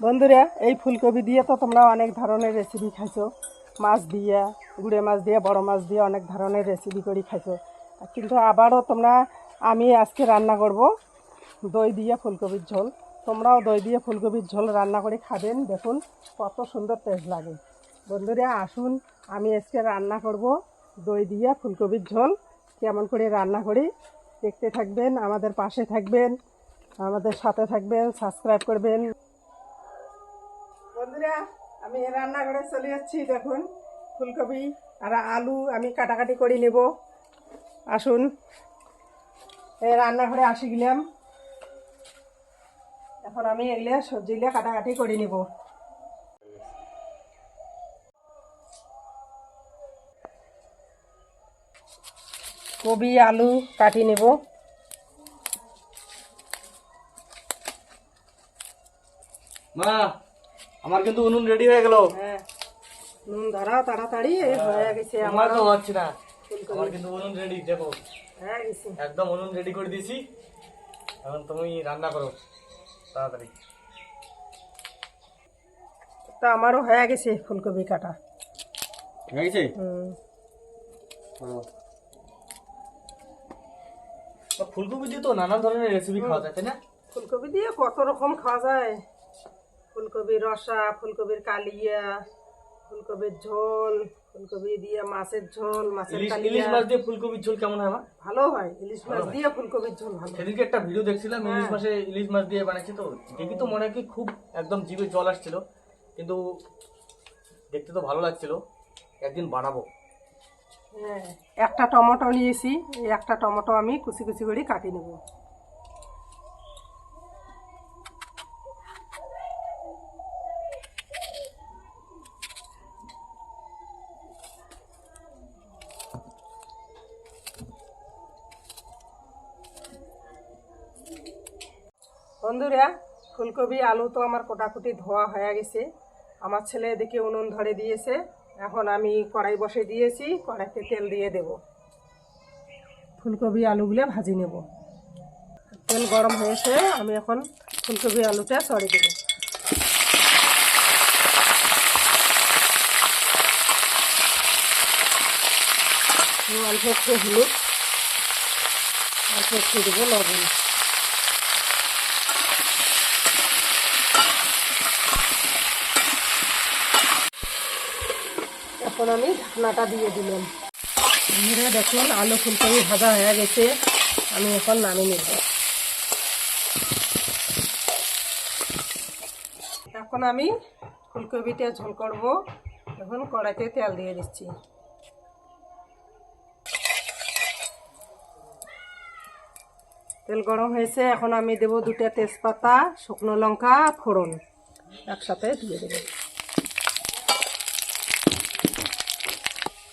বন্ধুরা, এই ফুলকপি দিয়ে তো তোমরা অনেক ধরনের রেসিপি খাইছো। মাছ দিয়ে, গুড়ে মাছ দিয়ে, বড় মাছ দিয়ে অনেক ধরনের রেসিপি করে খাইছো। কিন্তু আবারও তোমরা, আমি আজকে রান্না করব দই দিয়ে ফুলকপির ঝোল। তোমরাও দই দিয়ে ফুলকপির ঝোল রান্না করে খাবেন। দেখুন কত সুন্দর টেস্ট লাগে। বন্ধুরা, আসুন, আমি আজকে রান্না করব দই দিয়ে ফুলকপির ঝোল। কেমন করে রান্না করি দেখতে থাকবেন, আমাদের পাশে থাকবেন, আমাদের সাথে থাকবেন সাবস্ক্রাইব করবেন। বন্ধুরা, আমি রান্নাঘরে চলে যাচ্ছি, দেখুন, ফুলকপি আর আলু আমি কাটাকাটি করে নেব। আসুন রান্নাঘরে আসি গেলাম। এখন আমি এগুলো সবজিগুলো কাটাকাটি করে নেব। কবি আলু কাটি নেব। মা আমার কিন্তু উনুন রেডি হয়ে গেল। হ্যাঁ নুন ধরাও তাড়াতাড়ি হয়ে গেছে আমার তো হচ্ছে না। আমার কিন্তু উনুন রেডি দেখো। হয়ে একদম উনুন রেডি করে দিয়েছি। এখন তুমি রান্না করো তাড়াতাড়ি। তা আমারও হয়ে গেছে ফুলকপি কাটা। হয়ে গেছে? হুম। ফুলকপি দিয়ে তো নানান ধরনের রেসিপি খাওয়া যায় তাই না? ফুলকপি দিয়ে কত রকম খাওয়া যায়। ফুলকপির রসা ফুলকপির কালিয়া ফুলকপির ঝোল ফুলকপি দিয়ে মাছের ঝোল মাছের ইলিশ ইলিশ মাছ দিয়ে ফুলকপির ঝোল কেমন হয় ভালো হয় ইলিশ মাছ দিয়ে ফুলকপির ঝোল ভালো। সেদিনকে একটা ভিডিও দেখছিলাম ইলিশ মাসে ইলিশ মাছ দিয়ে বানাইছে তো। দেখি তো মনে হয় কি খুব একদম জিভে জল আসছিল কিন্তু দেখতে তো ভালো লাগছিল। একদিন বানাবো। হ্যাঁ একটা টমেটো নিয়েছি এই একটা টমেটো আমি কুচি কুচি করে কাটি নেব। বন্ধুরা ফুলকপি আলু তো আমার কোটাকুটি ধোয়া হয়ে গেছে। আমার ছেলে এদিকে উনুন ধরে দিয়েছে। এখন আমি কড়াই বসে দিয়েছি, কড়াইতে তেল দিয়ে দেব। ফুলকপি আলুগুলো ভাজি নেব। তেল গরম হয়েছে, আমি এখন ফুলকপি আলুটা চড়ে দেব। অল্প একটু হলুদ, অল্প একটু দেবো লবণ। এখন আমি ঢাকনাটা দিয়ে দিলাম। ধরে দেখুন, আলু ফুলকপি ভাজা হয়ে গেছে। আমি এখন নামিয়ে নেব। এখন আমি ফুলকপিটা ঝোল করব। এখন কড়াইতে তেল দিয়ে দিচ্ছি। তেল গরম হয়েছে, এখন আমি দেব দুটা তেজপাতা, শুকনো লঙ্কা, ফোড়ন। একসাথে দিয়ে দেবো।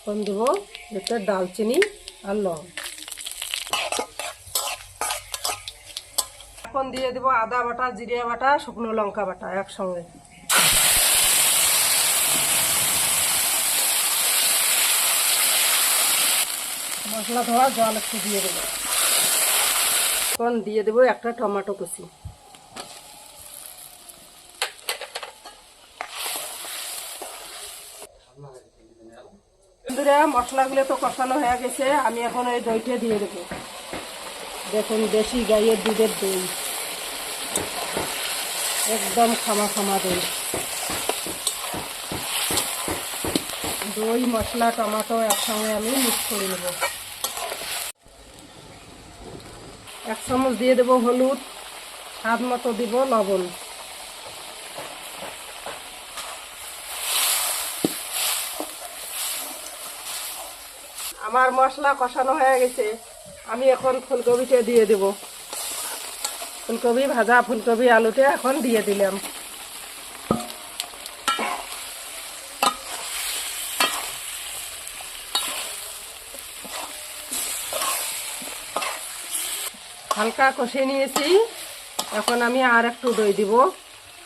এখন দেবো এতে দালচিনি আর লং এখন দিয়ে দেবো আদা বাটা, জিরে বাটা, শুকনো লঙ্কা বাটা একসঙ্গে। মশলা ধোয়া জল একটু দিয়ে দেবো। এখন দিয়ে দেবো একটা টমেটো কুচি। বন্ধুরা, মশলাগুলো তো কষানো হয়ে গেছে, আমি এখন ওই দইটা দিয়ে দেবো। দেখুন, দেশি গাইয়ের দুধের দই। একদম খামা খামা দই। দই, মশলা, টমেটো একসঙ্গে আমি মিক্স করে নেব। এক চামচ দিয়ে দেবো হলুদ, স্বাদ মতো দিব লবণ। আমার মশলা কষানো হয়ে গেছে। আমি এখন ফুলকপিটা দিয়ে দেব। ফুলকপি ভাজা, ফুলকপি আলুটা এখন দিয়ে দিলাম। হালকা কষে নিয়েছি। এখন আমি আর একটু দই দিব,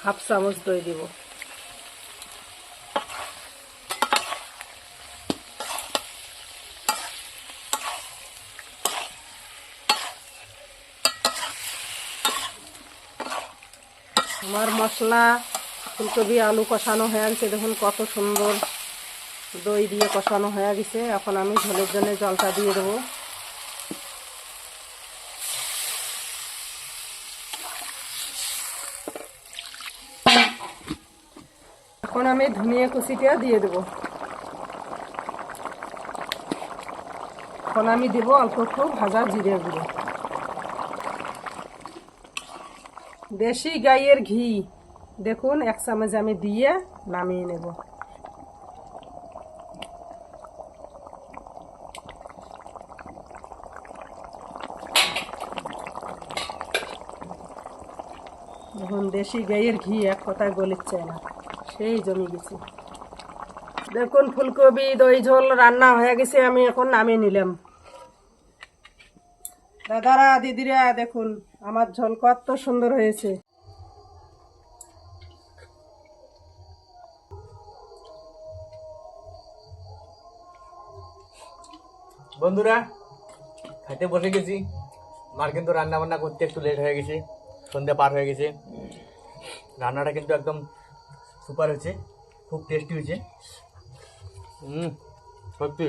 হাফ চামচ দই দিব। আমার মশলা, ফুলকপি, আলু কষানো হয়ে গেছে। দেখুন কত সুন্দর দই দিয়ে কষানো হয়ে গেছে। এখন আমি ঝোলের জন্য জলটা দিয়ে দেবো। এখন আমি ধনিয়া কুচিটা দিয়ে দেবো। এখন আমি দেবো অল্প একটু ভাজা জিরে গুঁড়ো। দেশি গাইয়ের ঘি। দেখুন, এক চামচ আমি দিয়ে নামিয়ে নেব। দেখুন, দেশি গাইয়ের ঘি এক কথায় গলিচ্ছে না। সেই জমি গেছে। দেখুন, ফুলকপি, দই, ঝোল রান্না হয়ে গেছে, আমি এখন নামিয়ে নিলাম। দাদারা দিদিরা, দেখুন, আমার ঝোল কত সুন্দর হয়েছে। বন্ধুরা খাইতে বসে গেছি। মার কিন্তু রান্না বান্না করতে একটু লেট হয়ে গেছে, সন্ধে পার হয়ে গেছে। রান্নাটা কিন্তু একদম সুপার হয়েছে, খুব টেস্টি হয়েছে। হুম সত্যি।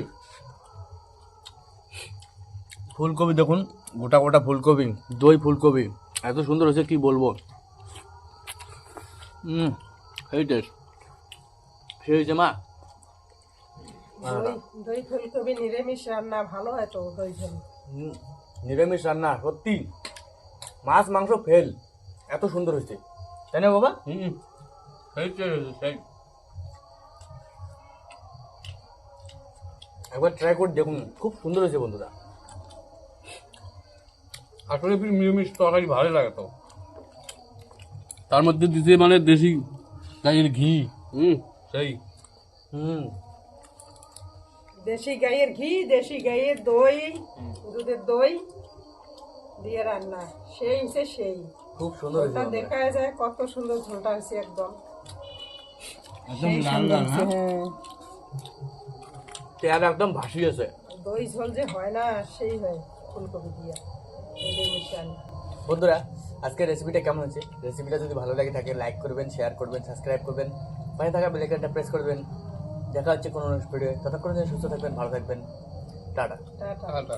ফুলকপি দেখুন গোটা গোটা ফুলকপি দই ফুলকপি। এত সুন্দর হয়েছে কি বলব? হুম এই টেস্ট সে হয়েছে মা। দই দই ফুলকপি নিরামিষ রান্না ভালো হয় তো দই নিরামিষ রান্না সত্যি। মাছ মাংস ফেল। এত সুন্দর হয়েছে। তাই না বাবা? হুম সেই সেই। একবার ট্রাই করে দেখুন। খুব সুন্দর হয়েছে বন্ধুরা। আসলে ফির নিরামিষ তরকারি ভালো লাগে তো। তার মধ্যে দিতে মানে দেশি গাইয়ের ঘি হুম সেই। হুম। দেশি গাইয়ের ঘি দেশি গাইয়ের দই দুধের দই দিয়ে রান্না। সেই হচ্ছে সেই। খুব সুন্দর। দেখা যায় কত সুন্দর ঝোলটা হয়েছে একদম। একদম লাল লাল হ্যাঁ। হ্যাঁ। তেল একদম ভাসি আছে দই ঝোল যে হয় না সেই হয় ফুলকপি দিয়ে। বন্ধুরা আজকের রেসিপিটা কেমন হচ্ছে রেসিপিটা যদি ভালো লাগে থাকে লাইক করবেন শেয়ার করবেন সাবস্ক্রাইব করবেন। পাশে থাকা বেলাইকনটা প্রেস করবেন। দেখা হচ্ছে কোনো ভিডিও ততক্ষণ সুস্থ থাকবেন ভালো থাকবেন। টাটা। টাটা। টাটা।